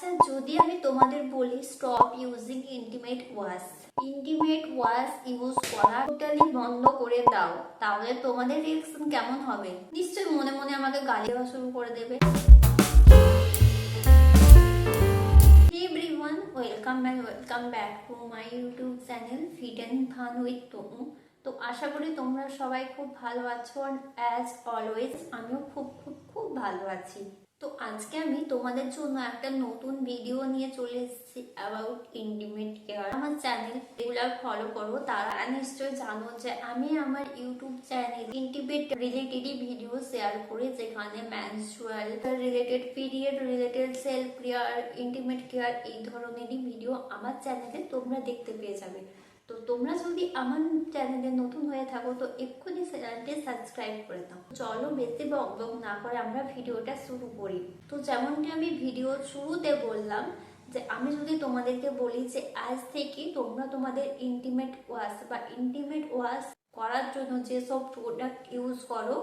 আচ্ছা যদি আমি তোমাদের বলি stop using intimate wash intimate wash use করা টোটালি বন্ধ করে দাও তাহলে তোমাদের রিয়াকশন কেমন হবে? নিশ্চয়ই মনে মনে আমাকে গালি দেওয়া শুরু করে দেবে। Everyone, welcome and welcome back to my YouTube channel Fit and Fun with Tomu. তো আশা করি তোমরা সবাই খুব ভালো আছো অ্যাজ অলওয়েজ আমিও খুব খুব খুব ভালো আছি। তো আজকে আমি তোমাদের জন্য একটা নতুন ভিডিও নিয়ে চলে এসেছি অ্যাবাউট ইন্টিমেট কেয়ার আমার চ্যানেল রেগুলার ফলো করো, তারা নিশ্চয়ই জানো যে আমি আমার ইউটিউব চ্যানেল ইন্টিমেট রিলেটেডই ভিডিও শেয়ার করি, যেখানে menstrual related period related self care intimate care এই ধরনেরই ভিডিও আমার চ্যানেলে তোমরা দেখতে পেয়ে যাবে। তো তোমরা যদি আমার চ্যানেলে নতুন হয়ে থাকো, তো এক্ষুনি চ্যানেলটি সাবস্ক্রাইব করে দাও। চলো বেশি বক বক না করে আমরা ভিডিওটা শুরু করি। তো যেমনটি আমি ভিডিও শুরুতে বললাম, যে আমি যদি তোমাদেরকে বলি যে আজ থেকে তোমরা তোমাদের ইন্টিমেট ওয়াশ বা ইন্টিমেট ওয়াশ করার জন্য যেসব প্রোডাক্ট ইউজ করো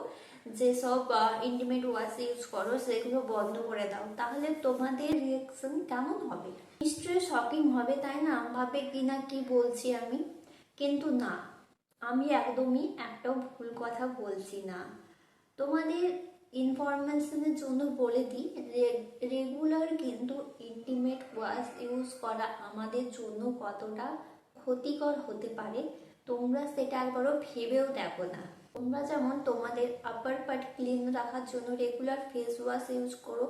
যেসব ইন্টিমেট ওয়াশ ইউজ করো, সেগুলো বন্ধ করে দাও। তাহলে তোমাদের রিয়াকশন কেমন হবে? নিশ্চয়ই শকিং হবে, তাই না? ভাবে কি না কি বলছি আমি? কিন্তু না, আমি একদমই একটাও ভুল কথা বলছি না। তোমাদের ইনফরমেশনের জন্য বলে দিই রেগুলার কিন্তু ইন্টিমেট ওয়াশ ইউজ করা আমাদের জন্য কতটা ক্ষতিকর হতে পারে তোমরা সেটা একবারও ভেবেও দেখো না। তোমরা যেমন তোমাদের আপার পার্ট ক্লিন রাখার জন্য রেগুলার ফেস ওয়াশ ইউজ করো,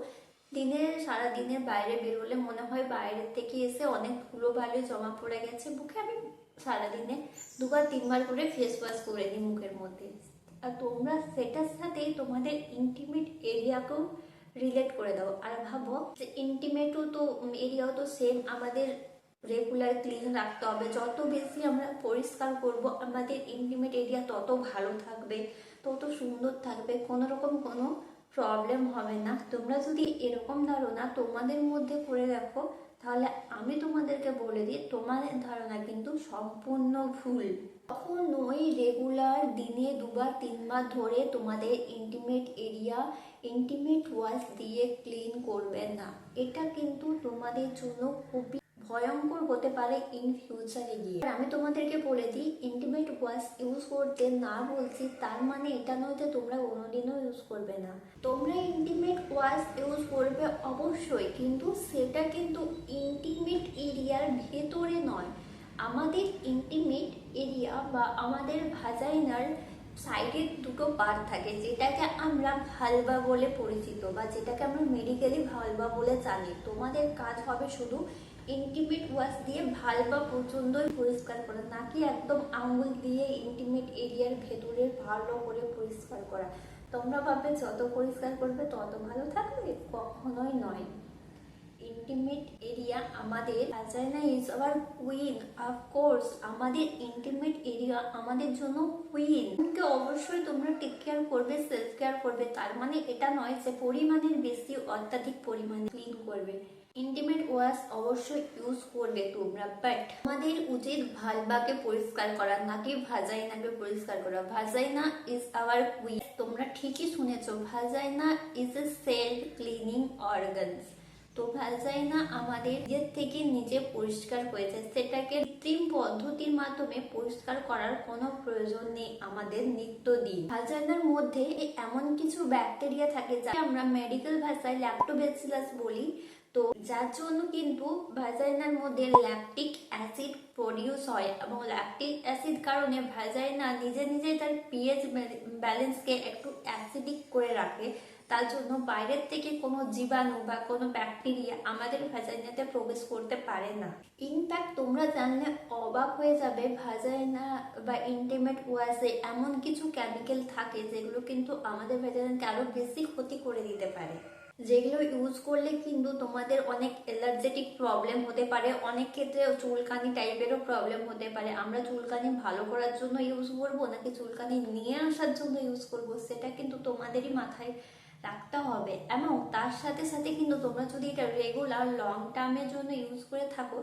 দিনে সারা দিনের বাইরে বেরোলে মনে হয় বাইরের থেকে এসে অনেক ধুলো বালি জমা পড়ে গেছে মুখে, আমি সারাদিনে দুবার, তিনবার করে ফেস ওয়াশ করে নিই মুখের মধ্যে। আর তোমরা সেটার সাথে তোমাদের ইন্টিমেট এরিয়াকেও রিলেট করে দাও। আর ভাবো যে ইন্টিমেটও তো এরিয়াও তো সেম আমাদের রেগুলার ক্লিন রাখতে হবে। যত বেশি আমরা পরিষ্কার করব, আমাদের ইন্টিমেট এরিয়া তত ভালো থাকবে, তত সুন্দর থাকবে, কোনো রকম কোনো প্রবলেম হবে না। তোমরা যদি এরকম ধারণা তোমাদের মধ্যে করে রাখো তাহলে আমি তোমাদেরকে বলে দিই, তোমাদের ধারণা কিন্তু সম্পূর্ণ ভুল। কখনোই রেগুলার দিনে দুবার, তিনবার ধরে তোমাদের ইন্টিমেট এরিয়া ইন্টিমেট ওয়াশ দিয়ে ক্লিন করবে না। এটা কিন্তু তোমাদের জন্য খুবই ভয়ঙ্কর হতে পারে ইন ফিউচারে গিয়ে। আমি তোমাদেরকে বলে দিই ইন্টিমেট ওয়াশ ইউজ করতে না বলছি, তার মানে এটা নয় যে তোমরা কোনোদিনও ইউজ করবে না। তোমরা ইন্টিমেট ওয়াশ ইউজ করবে অবশ্যই, কিন্তু সেটা কিন্তু ইন্টিমেট এরিয়ার ভেতরে নয়। আমাদের ইন্টিমেট এরিয়া বা আমাদের ভাজাইনার সাইডের দুটো পার্ট থাকে, যেটাকে আমরা ভালবা বলে পরিচিত বা যেটাকে আমরা মেডিকেলি ভালবা বলে জানি। তোমাদের কাজ হবে শুধু ইন্টিমেট ওয়াশ দিয়ে ভালবা পর্যন্তই পরিষ্কার করা, নাকি একদম আঙুল দিয়ে ইন্টিমেট এরিয়ার ভেতরে ভালো করে পরিষ্কার করা। তোমরা ভাববে যত পরিষ্কার করবে তত ভালো থাকবে? কখনোই নয়। ইন্টিমেট এরিয়া আমাদের vagina is our queen of course আমাদের ইন্টিমেট এরিয়া আমাদের জন্য কুইন অবশ্যই তোমরা টেক কেয়ার করবে সেলফ কেয়ার করবে, তার মানে এটা নয় যে পরিমাণের বেশি অত্যাধিক পরিমাণে ক্লিন করবে। ইন্টিমেট ওয়াশ অবশ্যই ইউজ করবে তোমরা বাট আমাদের উচিত ভালবাকে পরিষ্কার করা, নাকি ভাজাইনাকে পরিষ্কার করা। ভাজাইনা ইজ আওয়ার কুইন তোমরা ঠিকই শুনেছো, vagina is a self cleaning organs তো ভ্যাজাইনা আমাদের নিজের থেকে নিজে পরিষ্কার হয়ে যায় সেটাকে কৃত্রিম পদ্ধতির মাধ্যমে পরিষ্কার করার কোনো প্রয়োজন নেই আমাদের নিত্যদিন। ভ্যাজাইনার মধ্যে এমন কিছু ব্যাকটেরিয়া থাকে যা আমরা মেডিকেল ভাষায় ল্যাক্টোবেসিলাস বলি তো যার জন্য কিন্তু ভ্যাজাইনার মধ্যে ল্যাকটিক অ্যাসিড প্রডিউস হয় এবং ল্যাকটিক অ্যাসিড কারণে ভ্যাজাইনা নিজে নিজে তার পিএইচ ব্যালেন্সকে একটু অ্যাসিডিক করে রাখে, তার জন্য বাইরের থেকে কোনো জীবাণু বা কোনো ব্যাকটেরিয়া আমাদের ভ্যাজাইনাতে প্রবেশ করতে পারে না। ইনফ্যাক্ট তোমরা জানলে অবাক হয়ে যাবে ভ্যাজাইনা বা ইন্টিমেট ওয়াশে এমন কিছু কেমিক্যাল থাকে যেগুলো কিন্তু আমাদের ভ্যাজাইনাকে আরও বেশি ক্ষতি করে দিতে পারে। যেগুলো ইউজ করলে কিন্তু তোমাদের অনেক অ্যালার্জেটিক প্রবলেম হতে পারে, অনেক ক্ষেত্রে চুলকানি টাইপেরও প্রবলেম হতে পারে। আমরা চুলকানি ভালো করার জন্য ইউজ করব নাকি চুলকানি নিয়ে আসার জন্য ইউজ করব? সেটা কিন্তু তোমাদেরই মাথায় রাখতে হবে। এবং তার সাথে সাথে কিন্তু তোমরা যদি এটা রেগুলার লং টার্মের জন্য ইউজ করে থাকো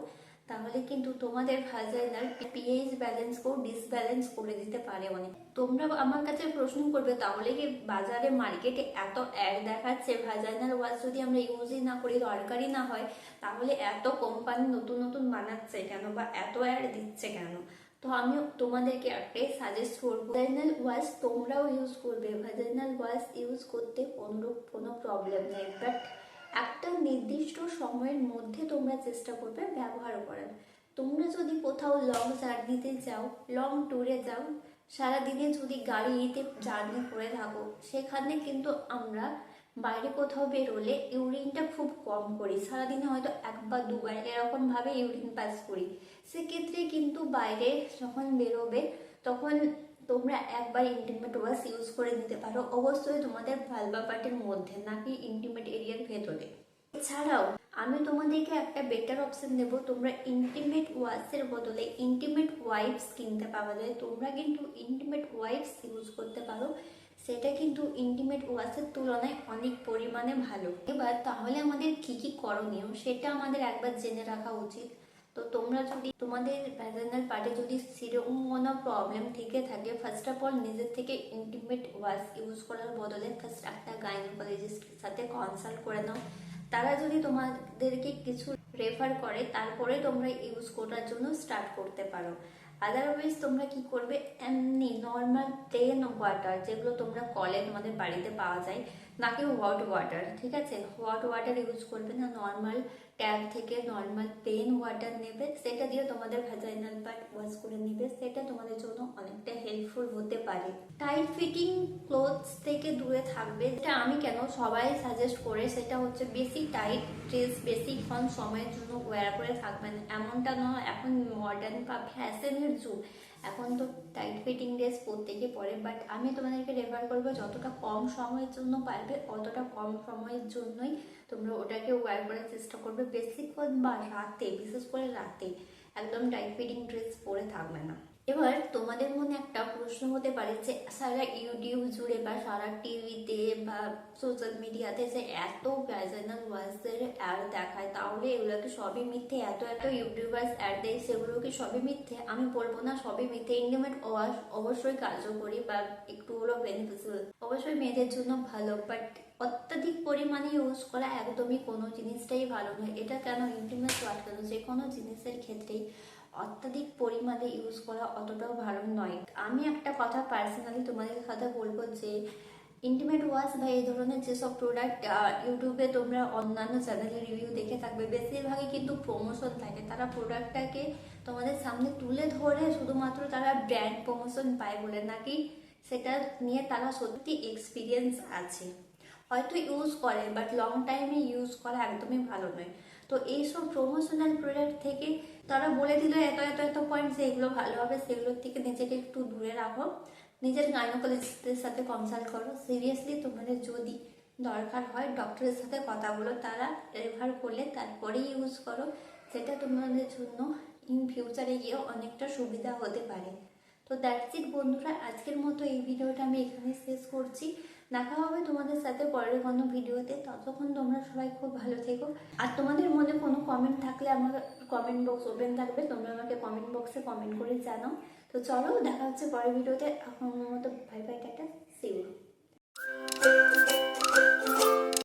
তাহলে কিন্তু তোমাদের ভাজাইনার পিএইচ ব্যালেন্সকেও ডিসব্যালেন্স করে দিতে পারে অনেক। তোমরা আমার কাছে প্রশ্ন করবে, তাহলে কি বাজারে মার্কেটে এত অ্যাড দেখাচ্ছে? ভাজাইনাল ওয়াশ যদি আমরা ইউজই না করি, দরকারই না হয়, তাহলে এত কোম্পানি নতুন নতুন বানাচ্ছে কেন বা এত অ্যাড দিচ্ছে কেন? তো আমি তোমাদেরকে একটাই সাজেস্ট করব ভাজাইনাল ওয়াশ তোমরাও ইউজ করবে। ভাজাইনাল ওয়াশ ইউজ করতে কোনোরূপ কোনো প্রবলেম নেই। বাট একটা নির্দিষ্ট সময়ের মধ্যে তোমরা চেষ্টা করবে ব্যবহার করার। তোমরা যদি কোথাও লং জার্নিতে যাও লং ট্যুরে যাও, সারাদিনে যদি গাড়িতে জার্নি করে থাকো, সেখানে কিন্তু আমরা বাইরে কোথাও বেরোলে ইউরিনটা খুব কম করি। সারাদিনে হয়তো এক একবার দুবার এরকমভাবে ইউরিন পাস করি। সেক্ষেত্রে কিন্তু বাইরে যখন বেরোবে, তখন তোমরা একবার ইন্টিমেট ওয়াশ ইউজ করে নিতে পারো। অবশ্যই তোমাদের ভালবা পার্টের মধ্যে, নাকি ইন্টিমেট ভেতরে এছাড়াও, আমি তোমাদেরকে একটা বেটার অপশন দেব। তোমরা ইন্টিমেট ওয়াশের বদলে ইন্টিমেট ওয়াইপস কিনতে পাওয়া যায় তোমরা কিন্তু ইন্টিমেট ওয়াইপস ইউজ করতে পারো, সেটা কিন্তু ইন্টিমেট ওয়াশের তুলনায় অনেক পরিমাণে ভালো। এবার তাহলে আমাদের কি কি করণীয়, সেটা আমাদের একবার জেনে রাখা উচিত। তো তোমরা যদি, তোমাদের ভ্যাজানাল পার্টে যদি সেরকম কোনো প্রবলেম থেকে থাকে ফার্স্ট অফ অল নিজের থেকে ইন্টিমেট ওয়াশ ইউজ করার বদলে ফার্স্ট একটা গাইনোকোলজিস্টের সাথে কনসাল্ট করে নাও। তারা যদি তোমাদেরকে কিছু রেফার করে, তারপরে তোমরা ইউজ করার জন্য স্টার্ট করতে পারো। আদারওয়াইজ তোমরা কি করবে? এমনি নর্মাল প্লেন ওয়াটার যেগুলো তোমরা কলে তোমাদের বাড়িতে পাওয়া যায় নাকি হট ওয়াটার ঠিক আছে? হট ওয়াটার ইউজ করবে না নর্মাল ট্যাপ থেকে নর্মাল প্লেন ওয়াটার নেবে, সেটা দিয়ে তোমাদের ভ্যাজাইনাল পার্ট ওয়াশ করে নেবে, সেটা তোমাদের জন্য অনেকটা হেল্পফুল হতে পারে। টাইট ফিটিং ক্লোথস থেকে দূরে থাকবে। যেটা আমি কেন সবাই সাজেস্ট করে, সেটা হচ্ছে বেশি টাইট ড্রেস বেশিক্ষণ সময়ের জন্য ওয়্যার করে থাকবেন। এমনটা নয় এখন মডার্ন বা ফ্যাশনের যুগ। এখন তো টাইট ফিটিং ড্রেস প্রত্যেকে পরে বাট আমি তোমাদেরকে রেফার করব যতটা কম সময়ের জন্য পারবে, অতটা কম সময়ের জন্যই তোমরা ওটাকে ওয়ার করার চেষ্টা করবে বেশিক্ষণ বা রাতে, বিশেষ করে রাতে। একদম টাইট ফিটিং ড্রেস পরে থাকবে না। এবার তোমাদের মনে একটা প্রশ্ন হতে পারে যে, সারা ইউটিউব জুড়ে বা সারা টিভিতে বা সোশ্যাল মিডিয়াতে যে এত ভ্যাজানাল ওয়াশদের অ্যাড দেখায়, তাহলে এগুলো কি সবই মিথ্যে? এত এত ইউটিউবার্স অ্যাড দেয়, সেগুলো কি সবই মিথ্যে? আমি বলব না, সবই মিথ্যে। ইন্ডিমেট ওয়াশ অবশ্যই কার্যকরী বা একটু হলেও বেনিফিশিয়াল অবশ্যই মেয়েদের জন্য ভালো বাট অত্যাধিক পরিমাণে ইউজ করা একদমই কোনো জিনিসটাই ভালো নয়। এটা কেন ইন্টিমেট ওয়াশ কেন যে কোনো জিনিসের ক্ষেত্রেই অত্যাধিক পরিমাণে ইউজ করা অতটাও ভালো নয়। আমি একটা কথা পার্সোনালি তোমাদের কথা বলব যে ইন্টিমেট ওয়াশ বা এই ধরনের যেসব প্রোডাক্ট ইউটিউবে তোমরা অন্যান্য চ্যানেলে রিভিউ দেখে থাকবে, বেশিরভাগই কিন্তু প্রমোশন থাকে। তারা প্রোডাক্টটাকে তোমাদের সামনে তুলে ধরে শুধুমাত্র তারা ব্র্যান্ড প্রমোশন পায় বলে নাকি সেটা নিয়ে তারা সত্যি এক্সপিরিয়েন্স আছে। হয়তো ইউজ করে বাট লং টাইমে ইউজ করা একদমই ভালো নয়। তো এইসব প্রমোশনাল প্রোডাক্ট থেকে তারা বলে দিল এত এত এত পয়েন্ট যে এগুলো ভালো হবে, সেগুলোর থেকে নিজেকে একটু দূরে রাখো। নিজের গাইনোকোলজিস্টের সাথে কনসাল্ট করো। সিরিয়াসলি তোমাদের যদি দরকার হয় ডক্টরের সাথে কথা বলো। তারা রেফার করলে তারপরে ইউজ করো সেটা তোমাদের জন্য ইন ফিউচারে গিয়ে অনেকটা সুবিধা হতে পারে। তো দ্যাটস ইট বন্ধুরা। আজকের মতো এই ভিডিওটা আমি এখানে শেষ করছি। দেখা হবে তোমাদের সাথে পরের কোনো ভিডিওতে। ততক্ষণ তোমরা সবাই খুব ভালো থেকো। আর তোমাদের মনে কোনো কমেন্ট থাকলে আমার কমেন্ট বক্স ওপেন থাকবে। তোমরা আমাকে কমেন্ট বক্সে কমেন্ট করে জানাও। তো চলো, দেখা হচ্ছে পরের ভিডিওতে। এখন মতো bye bye tata see you